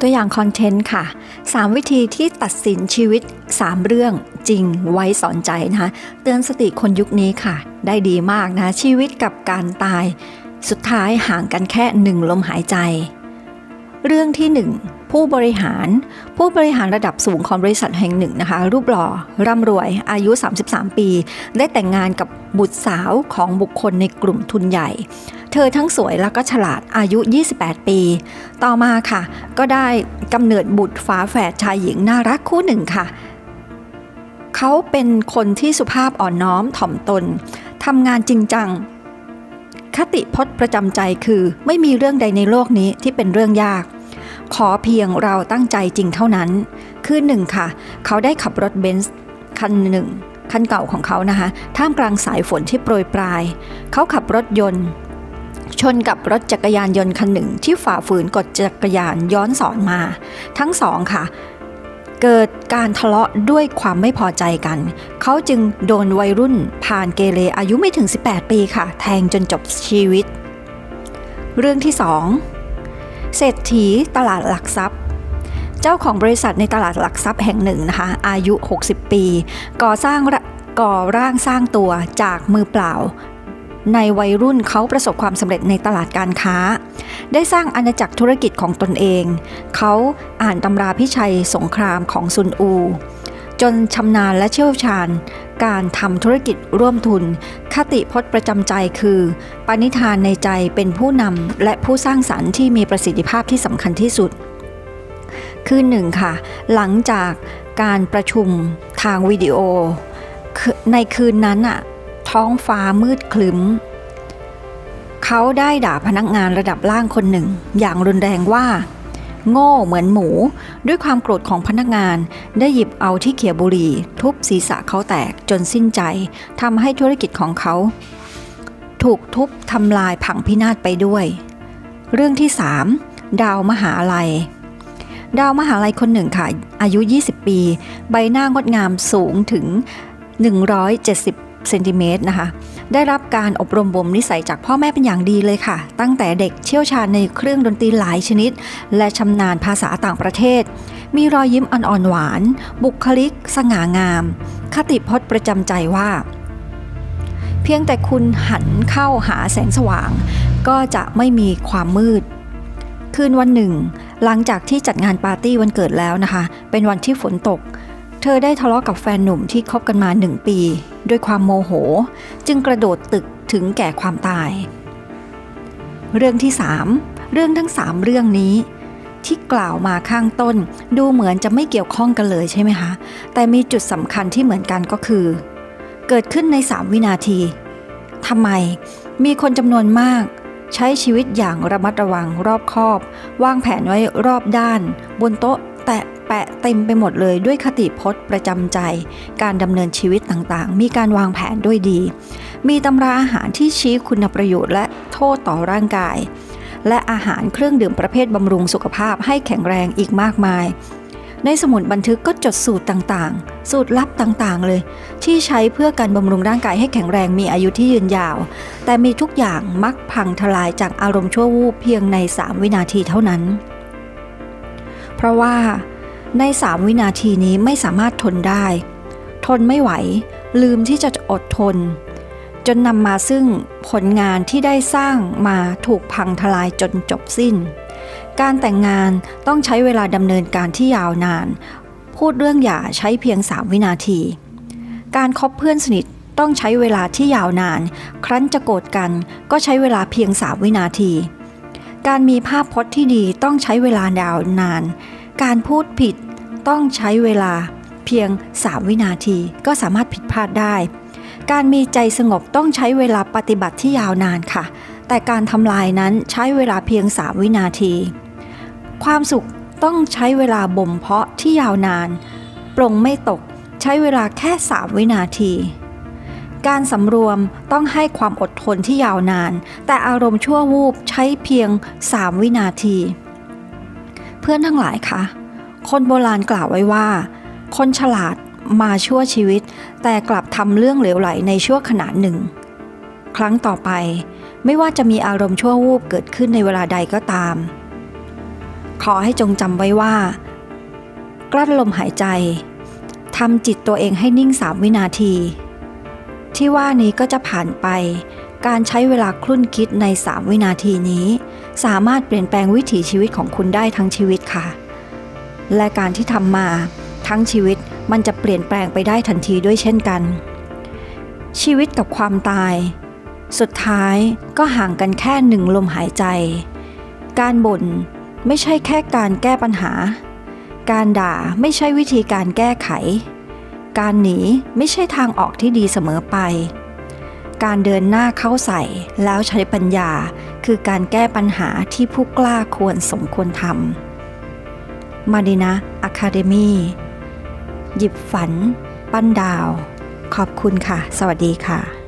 ตัวอย่างคอนเทนต์ค่ะ 3 วิธีที่ตัดสินชีวิต 3 เรื่องจริงไว้สอนใจนะคะเตือนสติคนยุคนี้ค่ะ ได้ดีมากนะ ชีวิตกับการตาย สุดท้ายห่างกันแค่หนึ่งลมหายใจ เรื่องที่ 1 ผู้บริหาร ผู้บริหารระดับสูงของบริษัทแห่งหนึ่งนะคะ รูปหล่อร่ำรวย อายุ 33 ปี ได้แต่งงานกับบุตรสาวของบุคคลในกลุ่มทุนใหญ่ เธอทั้งสวยแล้วก็ฉลาดอายุ 28 ปี ต่อมาค่ะ ก็ได้กำเนิดบุตรฝาแฝดชายหญิงน่ารักคู่หนึ่งค่ะ เขาเป็นคนที่สุภาพอ่อนน้อมถ่อมตนทำงานจริงจัง คติพจน์ประจำใจคือไม่มีเรื่องใดในโลกนี้ที่เป็นเรื่องยาก ขอเพียงเราตั้งใจจริงเท่านั้น คือหนึ่งค่ะ เขาได้ขับรถเบนซ์คันหนึ่งคันเก่าของเขานะคะ ท่ามกลางสายฝนที่โปรยปลาย เขาขับรถยนต์ ชนกับรถจักรยานยนต์คันหนึ่งที่ฝ่าฝืนกฎจักรยานย้อนสอนมา ทั้งสองค่ะ เกิดการทะเลาะด้วยความไม่พอใจกัน เขาจึงโดนวัยรุ่นผ่านเกเรอายุไม่ถึง 18 ปีค่ะ แทงจนจบชีวิต เรื่องที่ 2 เศรษฐีตลาดหลักทรัพย์ เจ้าของบริษัทในตลาดหลักทรัพย์แห่งหนึ่งนะคะ อายุ 60 ปี ก่อสร้างก่อร่างสร้างตัวจากมือเปล่า ในวัยรุ่นเขาประสบความสำเร็จในตลาดการค้า ได้สร้างอาณาจักรธุรกิจของตนเอง เขาอ่านตำราพิชัยสงครามของซุนอู จนชำนาญและเชี่ยวชาญ การทำธุรกิจร่วมทุน คติพจน์ประจำใจคือ ปณิธานในใจเป็นผู้นำและผู้สร้างสรรค์ที่มีประสิทธิภาพที่สำคัญที่สุด คือหนึ่งค่ะ หลังจากการประชุมทางวิดีโอ ในคืนนั้นอะท้องฟ้ามืดคลึ้ม เขาได้ด่าพนักงานระดับล่างคนหนึ่ง อย่างรุนแรงว่า โง่เหมือนหมู ด้วยความโกรธของพนักงาน ได้หยิบเอาที่เขียบุรี ทุบศีรษะเขาแตกจนสิ้นใจทำให้ธุรกิจของเขา ถูกทุบทำลายพังพินาศไปด้วย เรื่องที่ 3 ดาวมหาลัย ดาวมหาลัยคนหนึ่งค่ะ อายุ 20 ปี ใบหน้างดงามสูงถึง 170เซนติเมตรนะคะ ได้รับการอบรมบ่มนิสัยจากพ่อแม่เป็นอย่างดีเลยค่ะ ตั้งแต่เด็กเชี่ยวชาญในเครื่องดนตรีหลายชนิด และชำนาญภาษาต่างประเทศ มีรอยยิ้มอ่อนๆหวาน บุคลิก สง่างาม คติพจน์ประจำใจว่า เพียงแต่คุณหันเข้าหาแสงสว่าง ก็จะไม่มีความมืด คืนวันหนึ่ง หลังจากที่จัดงานปาร์ตี้วันเกิดแล้วนะคะ เป็นวันที่ฝนตก เธอได้ทะเลาะกับแฟนหนุ่มที่คบกันมาหนึ่งปี ด้วยความโมโห จึงกระโดดตึกถึงแก่ความตาย เรื่องที่3เรื่องทั้ง3เรื่องนี้ ที่กล่าวมาข้างต้นดูเหมือนจะไม่เกี่ยวข้องกันเลยใช่ไหมคะ แต่มีจุดสำคัญที่เหมือนกันก็คือ เกิดขึ้นใน3วินาทีทำไมมีคนจำนวนมากใช้ชีวิตอย่างระมัดระวังรอบคอบ วางแผนไว้รอบด้าน บนโต๊ะ แปะเต็มไปหมดเลยด้วยคติพจน์ประจำใจ การดำเนินชีวิตต่างๆ มีการวางแผนด้วยดี มีตำราอาหารที่ชี้คุณประโยชน์และโทษต่อร่างกาย และอาหารเครื่องดื่มประเภทบำรุงสุขภาพให้แข็งแรงอีกมากมาย ในสมุดบันทึกก็จดสูตรต่างๆ สูตรลับต่างๆ เลย ที่ใช้เพื่อการบำรุงร่างกายให้แข็งแรงมีอายุที่ยืนยาว แต่มีทุกอย่างมักพังทลายจากอารมณ์ชั่ววูบเพียงใน 3 วินาทีเท่านั้นเพราะว่า ใน3วินาทีนี้ไม่สามารถทนได้ ทนไม่ไหว ลืมที่จะอดทน จนนำมาซึ่งผลงานที่ได้สร้างมาถูกพังทลายจนจบสิ้น การแต่งงานต้องใช้เวลาดำเนินการที่ยาวนาน พูดเรื่องหย่าใช้เพียง3วินาที การคบเพื่อนสนิทต้องใช้เวลาที่ยาวนาน ครั้นจะโกรธกันก็ใช้เวลาเพียง3วินาที การมีภาพพจน์ที่ดีต้องใช้เวลายาวนาน การพูดผิดต้องใช้เวลาเพียง 3 วินาทีก็สามารถผิดพลาดได้ การมีใจสงบต้องใช้เวลาปฏิบัติที่ยาวนานค่ะ แต่การทำลายนั้นใช้เวลาเพียง 3 วินาที ความสุขต้องใช้เวลาบ่มเพาะที่ยาวนานปรงไม่ตกใช้เวลาแค่ 3 วินาที การสำรวมต้องให้ความอดทนที่ยาวนาน แต่อารมณ์ชั่ววูบใช้เพียง 3 วินาที เพื่อนทั้งหลายคะคนโบราณกล่าวไว้ว่า คนฉลาดมาชั่วชีวิต แต่กลับทำเรื่องเหลวไหลในชั่วขณะหนึ่ง ครั้งต่อไปไม่ว่าจะมีอารมณ์ชั่ววูบเกิดขึ้นในเวลาใดก็ตาม ขอให้จงจำไว้ว่า กลั้นลมหายใจทำจิตตัวเองให้นิ่ง3วินาที ที่ว่านี้ก็จะผ่านไป การใช้เวลาคลุ่นคิดใน 3 วินาทีนี้ สามารถเปลี่ยนแปลงวิถีชีวิตของคุณได้ทั้งชีวิตค่ะ และการที่ทำมาทั้งชีวิตมันจะเปลี่ยนแปลงไปได้ทันทีด้วยเช่นกัน ชีวิตกับความตาย สุดท้ายก็ห่างกันแค่หนึ่งลมหายใจ การบ่นไม่ใช่แค่การแก้ปัญหา การด่าไม่ใช่วิธีการแก้ไข การหนีไม่ใช่ทางออกที่ดีเสมอไป การเดินหน้าเข้าใส่ แล้วใช้ปัญญา คือการแก้ปัญหาที่ผู้กล้าควรสมควรทำมาดีนะอะคาเดมีหยิบฝัน ปั้นดาว ขอบคุณค่ะ สวัสดีค่ะ